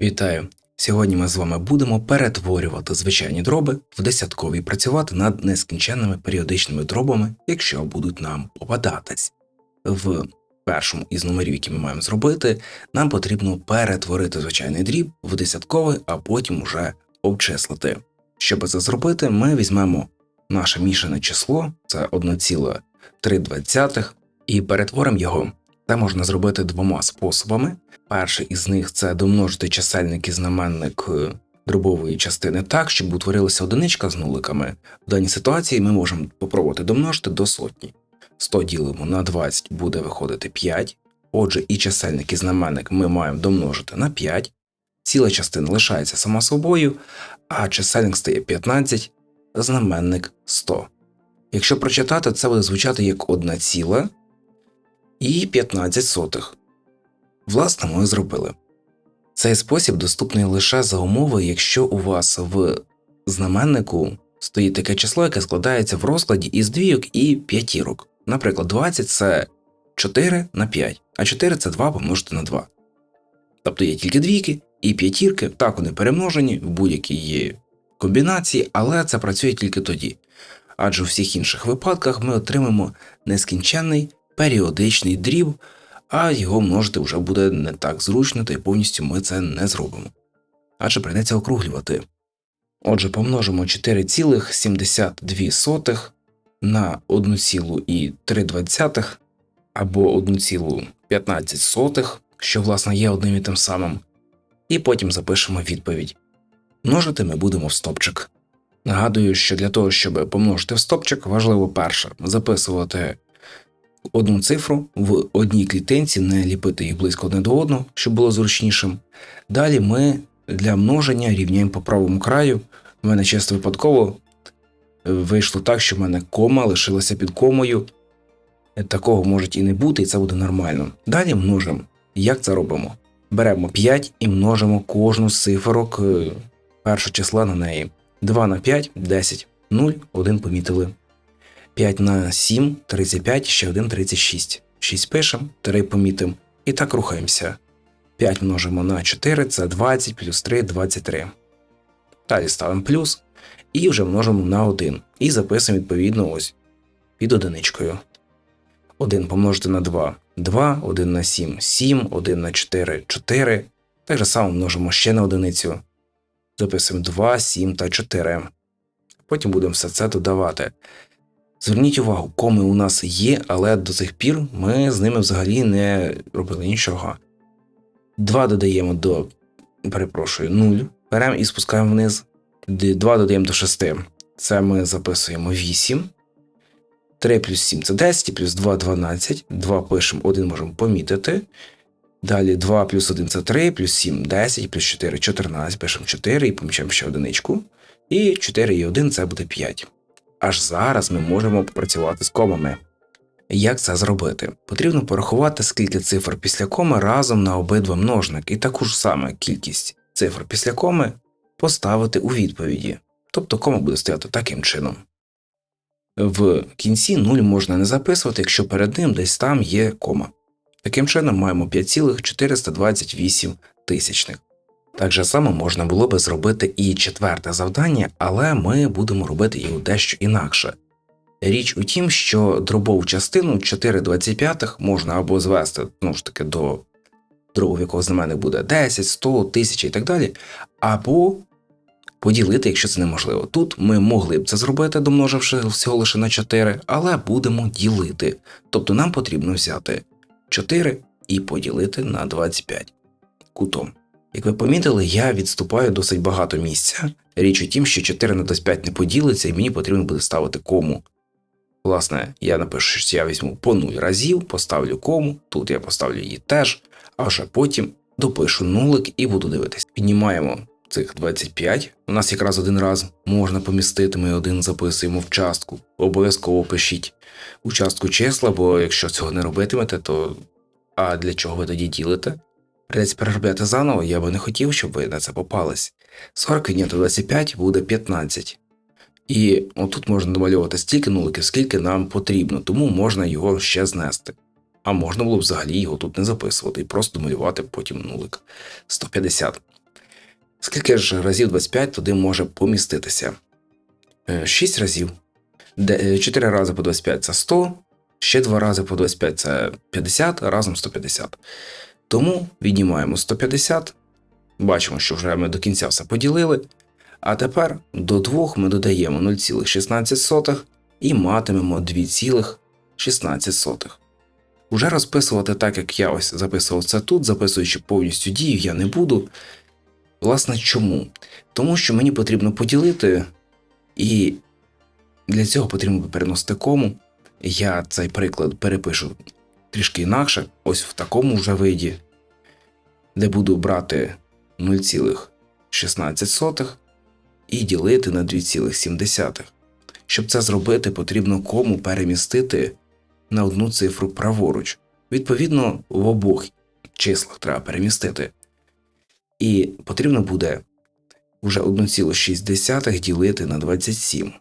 Вітаю! Сьогодні ми з вами будемо перетворювати звичайні дроби в десяткові і працювати над нескінченними періодичними дробами, якщо будуть нам попадатись. В першому із номерів, які ми маємо зробити, нам потрібно перетворити звичайний дріб в десятковий, а потім уже обчислити. Щоб це зробити, ми візьмемо наше мішане число, це 1,3, і перетворимо його. Це можна зробити двома способами. Перший із них це домножити чисельник і знаменник е, дробової частини так, щоб утворилася одиничка з нуликами. В даній ситуації ми можемо попробувати домножити до сотні. 100 ділимо на 20 буде виходити 5. Отже, і чисельник і знаменник ми маємо домножити на 5. Ціла частина лишається сама собою, а чисельник стає 15, знаменник 100. Якщо прочитати, це буде звучати як 1 ціла і 15 сотих. Власне, ми зробили. Цей спосіб доступний лише за умови, якщо у вас в знаменнику стоїть таке число, яке складається в розкладі із двійок і п'ятірок. Наприклад, 20 це 4 на 5, а 4 це 2 помножити на 2. Тобто є тільки двійки і п'ятірки, так вони перемножені в будь-якій комбінації, але це працює тільки тоді. Адже у всіх інших випадках ми отримаємо нескінченний періодичний дріб, а його множити вже буде не так зручно, та й повністю ми це не зробимо. Адже прийдеться округлювати. Отже, помножимо 4,72 на 1,3 або 1,15, що власне є одним і тим самим, і потім запишемо відповідь. Множити ми будемо в стопчик. Нагадую, що для того, щоб помножити в стопчик, важливо перше записувати одну цифру в одній клітинці, не ліпити їх близько одне до одного, щоб було зручнішим. Далі ми для множення рівняємо по правому краю. У мене часто випадково вийшло так, що в мене кома лишилася під комою. Такого може і не бути, і це буде нормально. Далі множимо. Як це робимо? Беремо 5 і множимо кожну з цифрок е, першого числа на неї. 2 на 5 10, 0, 1 помітили. 5 на 7 35, ще 1 36. 6 пишемо, 3 помітимо. І так рухаємося. 5 множимо на 4 це 20 плюс 3 23. Далі ставимо плюс і вже множимо на 1. І записуємо відповідно ось під одиничкою. 1 помножити на 2 2, 1 на 7 7, 1 на 4 4. Так же само множимо ще на одиницю. Записуємо 2, 7 та 4. Потім будемо все це додавати. Зверніть увагу, коми у нас є, але до сих пір ми з ними взагалі не робили нічого. 2 додаємо до, перепрошую, 0. Беремо і спускаємо вниз. 2 додаємо до 6. Це ми записуємо 8. 3 плюс 7 це 10, плюс 2 12. 2 пишемо, 1 можемо помітити. Далі 2 плюс 1 це 3, плюс 7 10, плюс 4 14. Пишемо 4 і помічаємо ще одиничку. І 4 і 1 це буде 5. Аж зараз ми можемо попрацювати з комами. Як це зробити? Потрібно порахувати, скільки цифр після коми разом на обидва множники, і таку ж саме кількість цифр після коми поставити у відповіді. Тобто кома буде стояти таким чином. В кінці 0 можна не записувати, якщо перед ним десь там є кома. Таким чином маємо 5,428 тисячних. Так же само можна було би зробити і четверте завдання, але ми будемо робити його дещо інакше. Річ у тім, що дробову частину 4,25 можна або звести ну ж таки до дробу, в якого знаменник буде 10, 100, 1000 і так далі, або поділити, якщо це неможливо. Тут ми могли б це зробити, домноживши всього лише на 4, але будемо ділити. Тобто нам потрібно взяти 4 і поділити на 25 кутом. Як ви помітили, я відступаю досить багато місця. Річ у тім, що 4 на 25 не поділиться, і мені потрібно буде ставити кому. Власне, я напишу, що я візьму по 0 разів, поставлю кому, тут я поставлю її теж, а вже потім допишу нулик і буду дивитись. Піднімаємо цих 25. У нас якраз один раз можна помістити, ми один записуємо в частку. Обов'язково пишіть у частку числа, бо якщо цього не робитимете, то а для чого ви тоді ділите? Придеться переробляти заново, я би не хотів, щоб ви на це попались. 40 відняти 25 буде 15. І отут можна домальовувати стільки нуликів, скільки нам потрібно, тому можна його ще знести. А можна було б взагалі його тут не записувати і просто домалювати потім нулик. 150. Скільки ж разів 25 туди може поміститися? 6 разів. 4 рази по 25 це 100, ще 2 рази по 25 це 50, разом 150. Тому віднімаємо 150. Бачимо, що вже ми до кінця все поділили. А тепер до 2 ми додаємо 0,16 і матимемо 2,16. Уже розписувати так, як я ось записував це тут, записуючи повністю дію, я не буду. Власне, чому? Тому що мені потрібно поділити, і для цього потрібно переносити кому. Я цей приклад перепишу трішки інакше, ось в такому вже виді, де буду брати 0,16 і ділити на 2,7. Щоб це зробити, потрібно кому перемістити на одну цифру праворуч. Відповідно, в обох числах треба перемістити. І потрібно буде вже 1,6 ділити на 27.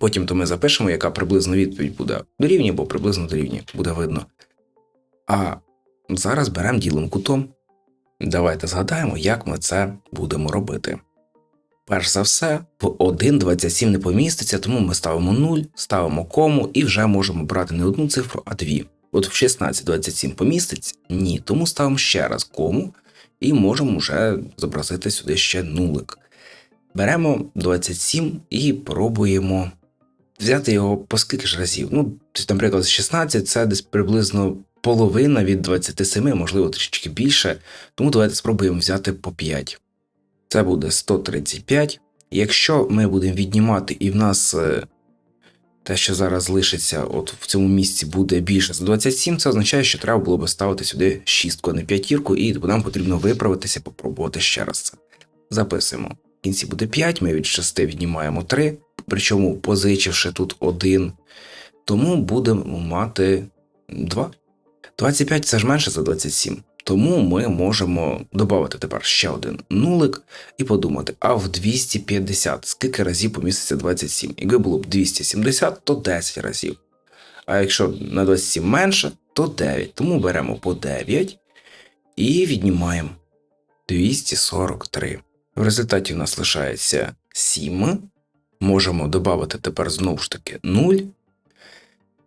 Потім то ми запишемо, яка приблизно відповідь буде дорівнює, бо приблизно дорівнює, буде видно. А зараз беремо ділим кутом. Давайте згадаємо, як ми це будемо робити. Перш за все, в 1,27 не поміститься, тому ми ставимо 0, ставимо кому і вже можемо брати не одну цифру, а дві. От в 16,27 поміститься? Ні, тому ставимо ще раз кому і можемо вже зобразити сюди ще нулик. Беремо 27 і пробуємо взяти його по скільки ж разів. Ну, наприклад, 16 це десь приблизно половина від 27, можливо, трішки більше. Тому давайте спробуємо взяти по 5. Це буде 135. Якщо ми будемо віднімати, і в нас е, те, що зараз лишиться от в цьому місці, буде більше за 27, це означає, що треба було би ставити сюди шістку, а не п'ятірку, і нам потрібно виправитися, попробувати ще раз це. Записуємо. В кінці буде 5, ми від 6 віднімаємо 3, причому позичивши тут 1, тому будемо мати 2. 25 це ж менше за 27. Тому ми можемо додати тепер ще один нулик і подумати, а в 250 скільки разів поміститься 27? Якби було б 270, то 10 разів. А якщо на 27 менше, то 9. Тому беремо по 9 і віднімаємо 243. В результаті у нас лишається 7. Можемо додати тепер знову ж таки 0.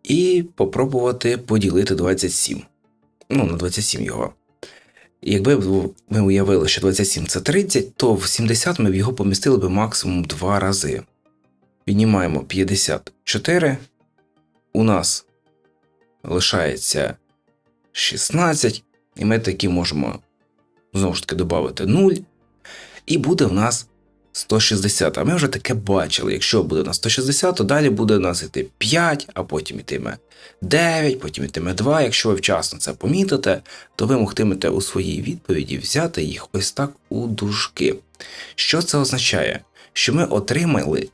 І попробувати поділити 27. Ну, на 27 його. Якби ми уявили, що 27 це 30, то в 70 ми б його помістили би максимум 2 рази. Піднімаємо 54. У нас лишається 16, і ми таки можемо знову ж таки додати 0. І буде в нас 160. А ми вже таке бачили. Якщо буде на 160, то далі буде у нас йти 5, а потім йтиме 9, потім йтиме 2. Якщо ви вчасно це помітите, то ви могтимете у своїй відповіді взяти їх ось так у дужки. Що це означає? Що ми отримали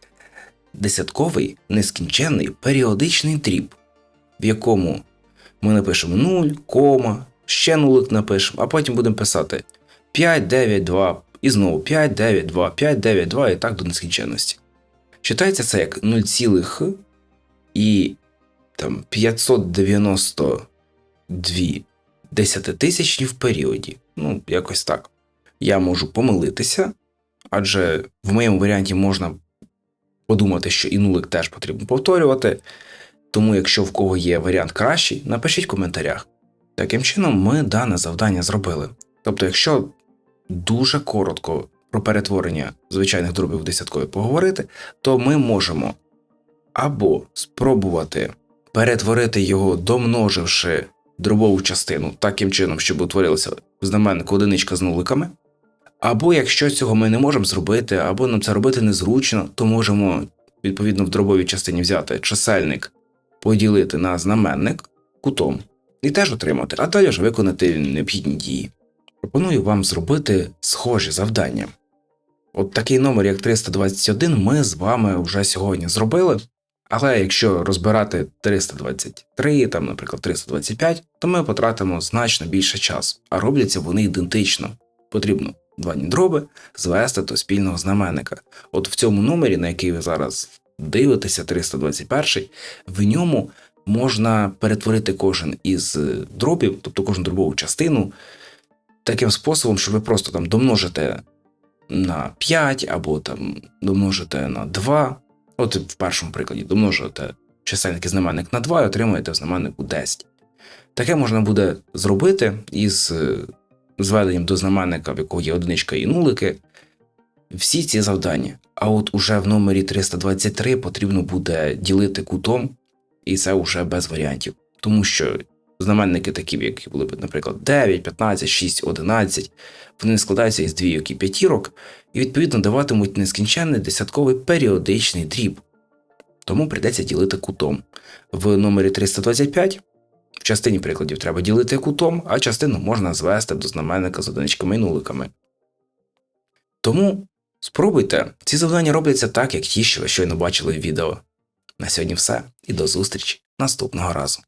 десятковий нескінченний періодичний дріб, в якому ми напишемо 0, кома, ще нулик напишемо, а потім будемо писати 5, 9, 2, і знову 5, 9, 2, 5, 9, 2 і так до нескінченності. Читається це як 0, і там 592 десятитисячні в періоді. Ну, якось так. Я можу помилитися, адже в моєму варіанті можна подумати, що і нулик теж потрібно повторювати. Тому, якщо в кого є варіант кращий, напишіть в коментарях. Таким чином, ми дане завдання зробили. Тобто, якщо дуже коротко про перетворення звичайних дробів в десяткові поговорити, то ми можемо або спробувати перетворити його, домноживши дробову частину таким чином, щоб утворилася знаменник одиничка з нуликами. Або якщо цього ми не можемо зробити, або нам це робити незручно, то можемо відповідно в дробовій частині взяти чисельник, поділити на знаменник кутом і теж отримати, а далі ж виконати необхідні дії. Пропоную вам зробити схожі завдання. От такий номер, як 321, ми з вами вже сьогодні зробили. Але якщо розбирати 323, там, наприклад, 325, то ми потратимо значно більше часу, а робляться вони ідентично. Потрібно два дроби звести до спільного знаменника. От в цьому номері, на який ви зараз дивитеся, 321, в ньому можна перетворити кожен із дробів, тобто кожну дробову частину, таким способом, що ви просто там домножите на 5, або там домножите на 2. От в першому прикладі домножите чисельник і знаменник на 2 і отримуєте в знаменнику 10. Таке можна буде зробити із е, зведенням до знаменника, в якого є одиничка і нулики. Всі ці завдання. А от уже в номері 323 потрібно буде ділити кутом, і це вже без варіантів. Тому що знаменники такі, які були б, наприклад, 9, 15, 6, 11, вони складаються із двійок і п'ятірок, і відповідно даватимуть нескінченний десятковий періодичний дріб. Тому прийдеться ділити кутом. В номері 325 в частині прикладів треба ділити кутом, а частину можна звести до знаменника з одиничками і нуликами. Тому спробуйте, ці завдання робляться так, як ті, що ви щойно бачили в відео. На сьогодні все і до зустрічі наступного разу.